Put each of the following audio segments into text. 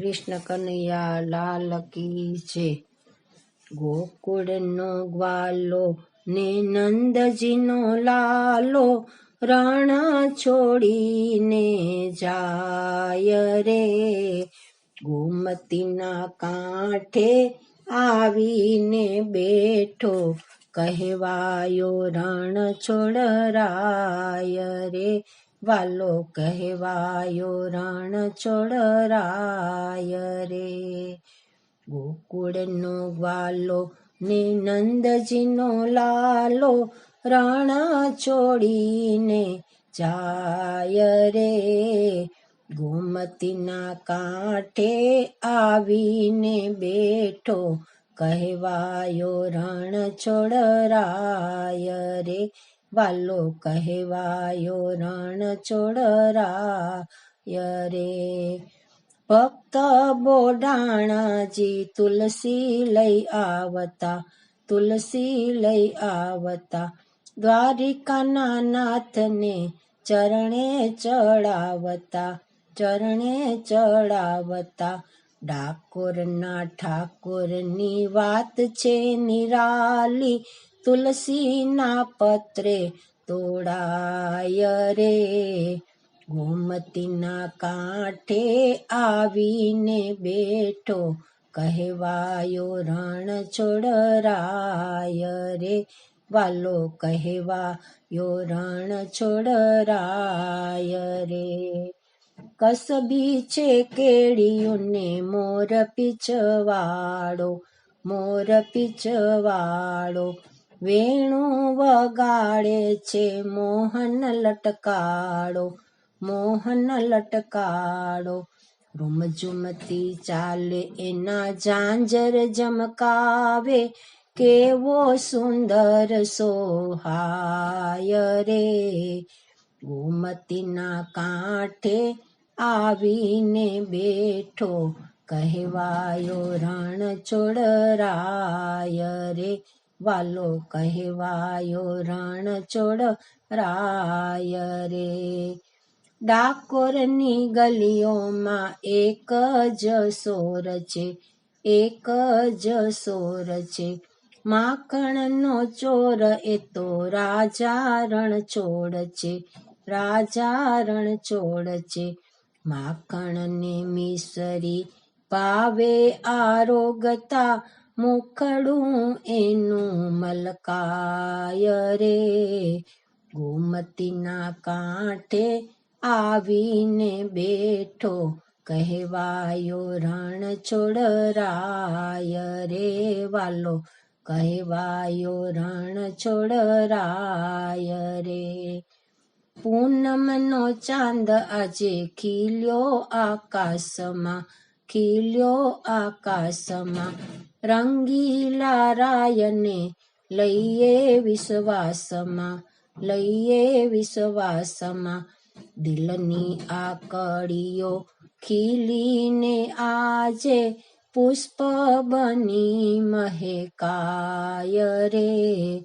કૃષ્ણ કનૈયા લાલ કી છે. ગોકુળનો ગ્વાલો ને નંદજીનો લાલો, રણ છોડીને જાય રે. ગોમતીના કાંઠે આવીને બેઠો, કહેવાયો રણ છોડરાય રે. વાલો કહેવાયો રણ છોડરાય રે. ગોકુળનો ગ્વાલો ને નંદજીનો લાલો રણ છોડીને જાય રે. ગોમતીના કાંઠે આવીને બેઠો કહેવાયો રણ છોડરાય રે. વાલો કહેવાયો રણ છોડરાય રે. ભક્ત બોડાણાજી તુલસી લઈ આવતા, તુલસી લઈ આવતા, દ્વારિકાના નાથને ચરણે ચડાવતા ચરણે ચડાવતા. ડાકોરના ઠાકોરની વાત છે નિરાલી તુલસીના પત્રે તોડાય રે. ગોમતીના કાંઠે આવીને બેઠો કહેવાયો રણ છોડરાય રે. વાલો કહેવાયો રણ છોડરાય રે. કસબી છે કેડીઓને મોર પીછવાડો મોર પીછવાડો વેણુ વગાડે છે મોહન લટકાડો મોહન લટકાડો રૂમઝુમતી ચાલે એના ઝાંઝર જમકાવે કેવો સુંદર સોહાય રે. ગોમતીના કાંઠે આવીને બેઠો, કહેવાયો રણ છોડરાય રે. વાલો કહેવાયો રણ છોડરાય રે. ડાકોરની ગલીઓમાં એક જ સોર છે, એક જ સોર છે. માખણનો ચોર એ તો રાજા રણ છોડ છે, રાજા રણ છોડ છે. માખણને મિસરી પાવે આરોગતા મુખડું એનું મલકાય રે ગોમતીના કાંઠે આવીને બેઠો કહેવાયો રણ છોડરાય રે વાલો કહેવાયો રણ છોડરાય રે પૂનમનો ચાંદ આજે ખીલ્યો આકાશમાં ખીલ્યો આકાશમાં રંગીલા રાયને લઈએ વિશ્વાસમાં લઈએ વિશ્વાસમાં. દિલની આ કડીઓ ખીલીને આજે પુષ્પ બની મહેકાય રે.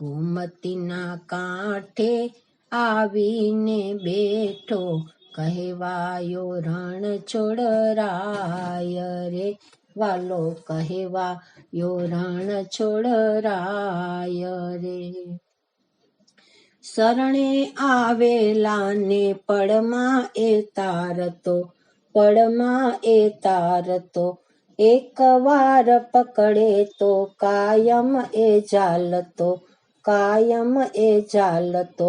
ગોમતીના કાંઠે આવીને બેઠો કહેવાયો રણ છોડરાય રે. વાલો કહેવાયો રણ છોડરાય રે. શરણે આવેલાને પડમાં એ તારતો પડમાં એ તારતો એક વાર પકડે તો કાયમ એ ચાલતો કાયમ એ ચાલતો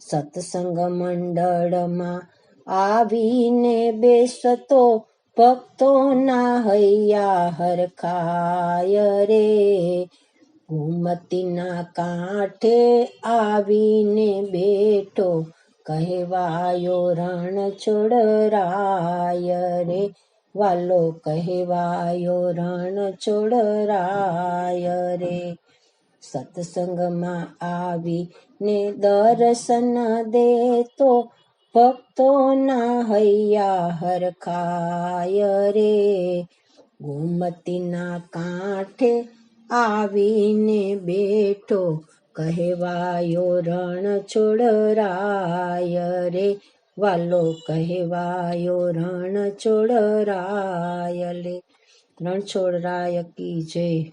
સત્સંગ મંડળમાં આવીને બેસતો ભક્તો ના હૈયા હરખાય રે. ગોમતીના કાંઠે આવીને બેઠો કહેવાયો રણ છોડરાય રે. વાલો કહેવાયો રણ છોડરાય રે. સત્સંગમાં આવીને દર્શન દેતો ભક્તોના હૈયા હરખાય રે. ગોમતીના કાંઠે આવીને બેઠો કહેવાયો રણ છોડરાય રે. વાલો કહેવાયો રણછોડ રાયલે રણછોડ રાય કી જય.